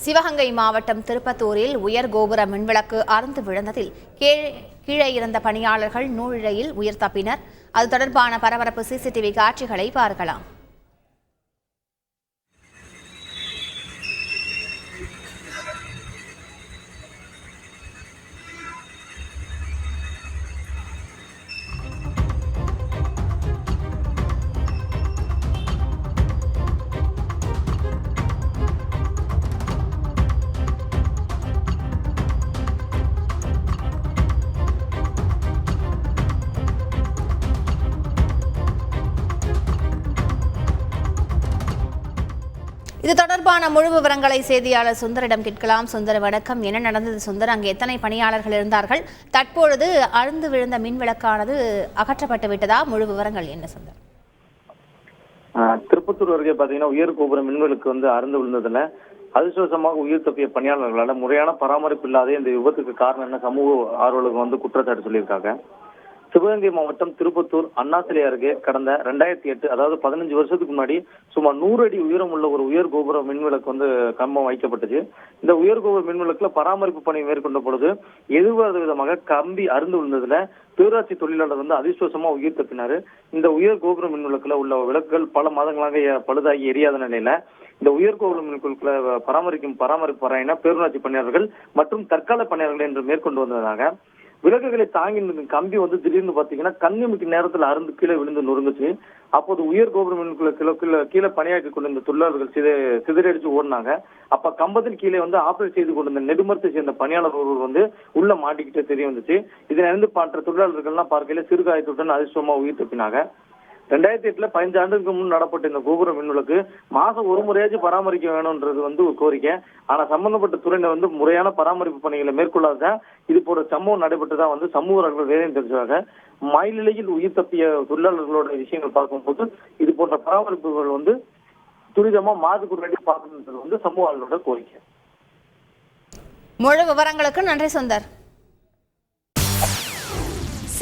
சிவகங்கை மாவட்டம் திருப்பத்தூரில் உயர் கோபுர மின்விளக்கு அறுந்து விழுந்ததில் கீழே கீழே இருந்த பணியாளர்கள் நூழிழையில் உயிர் தப்பினர். அது தொடர்பான பரபரப்பு சிசிடிவி காட்சிகளை பார்க்கலாம். இது தொடர்பான முழு விவரங்களை செய்தியாளர் சுந்தரிடம் கேட்கலாம். சுந்தர வணக்கம். என்ன நடந்தது சுந்தர்? அங்கே எத்தனை பணியாளர்கள் இருந்தார்கள்? தற்பொழுது அழுந்து விழுந்த மின் விளக்கானது அகற்றப்பட்டு விட்டதா? முழு விவரங்கள் என்ன சுந்தர்? ஆஹ் திருப்பத்தூர் அருகே பாத்தீங்கன்னா உயர் கோபுர மின்விளக்கு வந்து அறுந்து விழுந்ததுல அதிர்ஷ்டவசமாக உயிர் தப்பிய பணியாளர்களால முறையான பராமரிப்பு இல்லாத இந்த விபத்துக்கு காரணம் என்ன? சமூக ஆர்வலர்கள் வந்து குற்றச்சாட்டு சொல்லியிருக்காங்க. சிவகங்கை மாவட்டம் திருப்பத்தூர் அண்ணாசிலை அருகே கடந்த ரெண்டாயிரத்தி எட்டு அதாவது பதினஞ்சு வருஷத்துக்கு முன்னாடி சுமார் நூறு அடி உயரம் உள்ள ஒரு உயர் கோபுர மின்விளக்கு வந்து கம்பம் வைக்கப்பட்டது. இந்த உயர் கோபுர மின்விளக்குல பராமரிப்பு பணி மேற்கொண்ட பொழுது எதிர்பாராத விதமாக கம்பி அருந்து விழுந்ததுல பேராட்சி தொழிலாளர் வந்து அதிர்ஷ்டமா உயிர் தப்பினாரு. இந்த உயர் கோபுர மின்விளக்குல உள்ள விளக்குகள் பல மாதங்களாக பழுதாகி எரியாத நிலையில இந்த உயர் கோபுர மின்விளக்குல பராமரிக்கும் பராமரிப்பு பறையின பேரூராட்சி பணியாளர்கள் மற்றும் தற்கால பணியாளர்கள் என்று மேற்கொண்டு வந்ததாக விளக்குகளை தாங்கி நிற்கும் கம்பி வந்து திடீர்னு பாத்தீங்கன்னா கண்ணிமிக்கு நேரத்துல அருந்து கீழே விழுந்து நொறுங்குச்சு. அப்போது உயர் கோபுரம் மின்குள்ள கீழே பணியாற்றி கொண்டிருந்த தொழிலாளர்கள் சித சிதறடிச்சு ஓடினாங்க. அப்ப கம்பத்தின் கீழே வந்து ஆபரேட் செய்து கொண்டிருந்த நெடுமரத்தை சேர்ந்த பணியாளர் ஒருவர் வந்து உள்ள மாட்டிக்கிட்டே தெரிய வந்துச்சு. இதனை அறிந்து பாற்ற தொழிலாளர்கள்லாம் பார்க்கையில சிறுகாயத்துடன் அதிர்ஷ்டமா உயிர் தப்பினாங்க. ரெண்டாயிரத்தி எட்டுல பதினஞ்சு ஆண்டுக்கு முன் நடப்பட்ட இந்த கோபுர மின்விளக்கு மாசம் ஒரு முறையாச்சும் பராமரிக்க வேணும்ன்றது வந்து ஒரு கோரிக்கை. ஆனா சம்பந்தப்பட்ட துறையினர் வந்து முறையான பராமரிப்பு பணிகளை மேற்கொள்ளாதான் இது போன்ற சம்பவம் நடைபெற்றதா வந்து சமூக சமூகர்கள் வேதனை தெரிஞ்சாங்க மயிலிலையில் உயிர் தப்பிய தொழிலாளர்களோட விஷயங்கள் பார்க்கும்போது இது போன்ற பராமரிப்புகள் வந்து துரிதமா மாதுக்கு முன்னாடி பார்க்கணுன்றது வந்து சமூகங்களோட கோரிக்கை. முழு விவரங்களுக்கு நன்றி சுந்தர்.